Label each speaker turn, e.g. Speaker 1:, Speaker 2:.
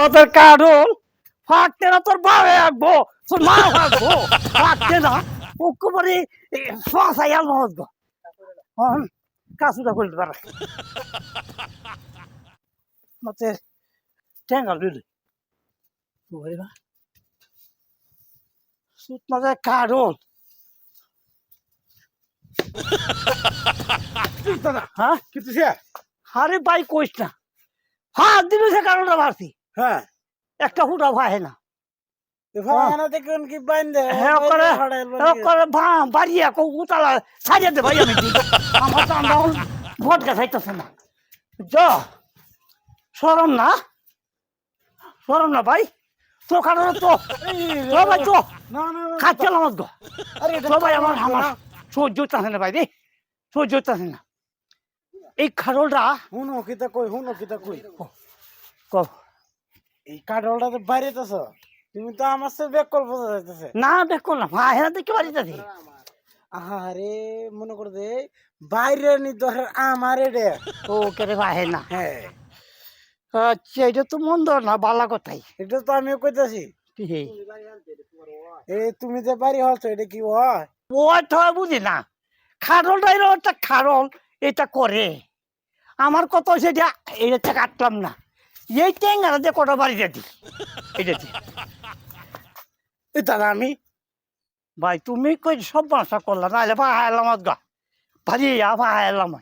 Speaker 1: তোদের কারণ ফাঁকতে না তোর বাবা আসব তোর মা আসব ফাঁকতে না ওকে ফাঁসাই আল মহৎ গো হন কাজটা করতে পারে। মতে টেঙ্গা লুলি বুঝলি সুত মাঝে কারণ।
Speaker 2: দাদা
Speaker 1: হ্যাঁ?
Speaker 2: সে
Speaker 1: আরে ভাই কইস না। হাত দিল সে কারণটা মারছি।
Speaker 2: হ্যাঁ
Speaker 1: একটা ফুটা ভাই না হ্যাঁ হ্যাঁ বাড়িয়া উতালা সাজিয়ে দে ভাই আমি দিই। আমার তো আমরা ভোট গাছাইতেছে না জ সরম না সরম না ভাই তো কারণে তো তো ভাই তো খাচ্ছিল আমার গো তো ভাই আমার। সহ্য হইতাছে না ভাই রে সহ্য হইতাছে না এই খারলটা
Speaker 2: হুনো কিতা কই হুনো কিতা কই
Speaker 1: ক
Speaker 2: এই কাঠলটা তো তুমি তো আমার সাথে যাইতেছে।
Speaker 1: না হ্যাঁ দেখতে পারিতেছি
Speaker 2: আরে মনে করে দে বাইরে নি ধরে আমারে রে।
Speaker 1: ও কেরে ভাই না।
Speaker 2: হ্যাঁ।
Speaker 1: আচ্ছা এটা তো মন্দ না বালা কথাই।
Speaker 2: এটা তো আমিও কইতাছি। তুমি যে বাড়ি হলছো এটা কি হয়
Speaker 1: ওই তো বুঝি না। খারলটা এর একটা খারল এটা করে। আমার কত সেটা এটা কাটলাম না। এই টেঙ্গারা যে কটা বাড়িতে দি এটা দি।
Speaker 2: দাদা, আমি
Speaker 1: ভাই, তুমি কই সব বাসা করলা? নাহলে ভাই এলাম গা আ ভাই এলাম।